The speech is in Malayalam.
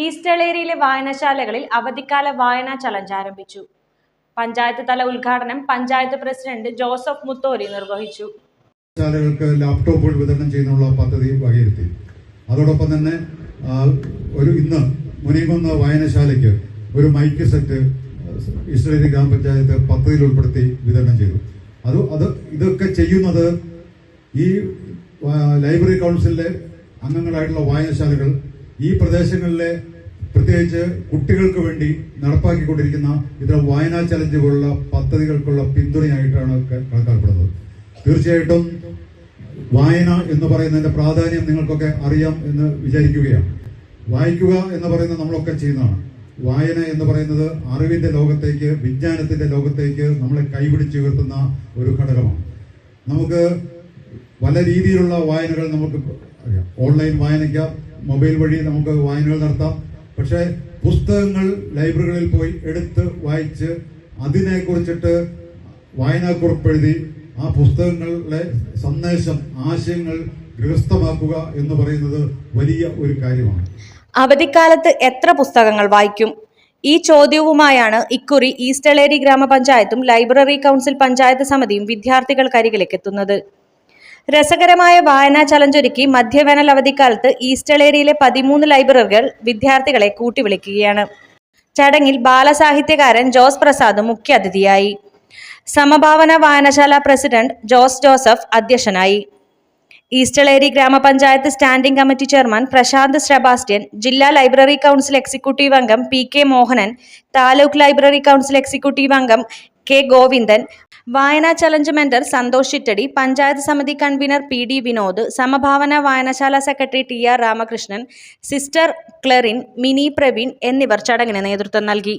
ഈസ്റ്റളേരിയിലെ വായനശാലകളിൽ അവധിക്കാല വായനാ ചലഞ്ച് ആരംഭിച്ചു. പഞ്ചായത്ത് തല ഉദ്ഘാടനം പഞ്ചായത്ത് പ്രസിഡന്റ് ജോസഫ് മുത്തോലി നിർവഹിച്ചു. ശാലകൾക്ക് ലാപ്ടോപ്പുകൾ വിതരണം ചെയ്യുന്നുള്ള പദ്ധതി വകയിരുത്തി. അതോടൊപ്പം തന്നെ ഒരു ഇന്ന് മുനികുന്ന വായനശാലയ്ക്ക് ഒരു മൈക്ക് സെറ്റ് ഈസ്റ്റേരി ഗ്രാമപഞ്ചായത്ത് പദ്ധതിയിൽ ഉൾപ്പെടുത്തി വിതരണം ചെയ്തു. അത് അത് ഇതൊക്കെ ചെയ്യുന്നത് ഈ ലൈബ്രറി കൗൺസിലിലെ അംഗങ്ങളായിട്ടുള്ള വായനശാലകൾ ഈ പ്രദേശങ്ങളിലെ പ്രത്യേകിച്ച് കുട്ടികൾക്ക് വേണ്ടി നടപ്പാക്കിക്കൊണ്ടിരിക്കുന്ന ഇത്തരം വായനാ ചലഞ്ച് പോലുള്ള പദ്ധതികൾക്കുള്ള പിന്തുണയായിട്ടാണ് കണക്കാക്കപ്പെടുന്നത്. തീർച്ചയായിട്ടും വായന എന്ന് പറയുന്നതിന്റെ പ്രാധാന്യം നിങ്ങൾക്കൊക്കെ അറിയാം എന്ന് വിചാരിക്കുകയാണ്. വായിക്കുക എന്ന് പറയുന്നത് നമ്മളൊക്കെ ചെയ്യുന്നതാണ്. വായന എന്ന് പറയുന്നത് അറിവിന്റെ ലോകത്തേക്ക് വിജ്ഞാനത്തിന്റെ ലോകത്തേക്ക് നമ്മളെ കൈപിടിച്ച് ഉയർത്തുന്ന ഒരു ഘടകമാണ്. നമുക്ക് പല രീതിയിലുള്ള വായനകൾ നമുക്ക് ഓൺലൈൻ വായനയ്ക്കാം മൊബൈൽ വഴി നമുക്ക് വായനകൾ നടത്താം. പക്ഷേ പുസ്തകങ്ങൾ ലൈബ്രറികളിൽ പോയി എടുത്ത് വായിച്ച് അതിനെ കുറിച്ചിട്ട് വായനാക്കുറിപ്പ് എഴുതി ആ പുസ്തകങ്ങളിലെ സന്ദേശം ആശയങ്ങൾ ഗൃഹസ്ഥമാക്കുക എന്ന് പറയുന്നത് വലിയ ഒരു കാര്യമാണ്. അവധിക്കാലത്ത് എത്ര പുസ്തകങ്ങൾ വായിക്കും? ഈ ചോദ്യവുമായാണ് ഇക്കുറി ഈസ്റ്റലേരി ഗ്രാമപഞ്ചായത്തും ലൈബ്രറി കൗൺസിൽ പഞ്ചായത്ത് സമിതിയും വിദ്യാർത്ഥികൾക്കരികിലേക്ക് എത്തുന്നത് രസകരമായ വായനാ ചലഞ്ചൊരുക്കി മധ്യവേനൽ അവധിക്കാലത്ത് ഈസ്റ്റലേരിയിലെ പതിമൂന്ന് ലൈബ്രറികൾ വിദ്യാർത്ഥികളെ കൂട്ടിവിളിക്കുകയാണ്. ചടങ്ങിൽ ബാലസാഹിത്യകാരൻ ജോസ് പ്രസാദ് മുഖ്യാതിഥിയായി സമഭാവന വായനശാല പ്രസിഡന്റ് ജോസ് ജോസഫ് അധ്യക്ഷനായി. ഈസ്റ്റളേരി ഗ്രാമപഞ്ചായത്ത് standing committee chairman Prashanth Sebastian ജില്ലാ ലൈബ്രറി കൗൺസിൽ എക്സിക്യൂട്ടീവ് അംഗം P K Mohanan taluk library council executive അംഗം കെ ഗോവിന്ദൻ വായനാ ചലഞ്ച് മെന്റർ സന്തോഷ് ചിറ്റടി പഞ്ചായത്ത് സമിതി convener P D Vinod Samabhavana വായനശാല secretary T R Ramakrishnan sister Clarin Mini Praveen എന്നിവർ ചടങ്ങിന് നേതൃത്വം നൽകി.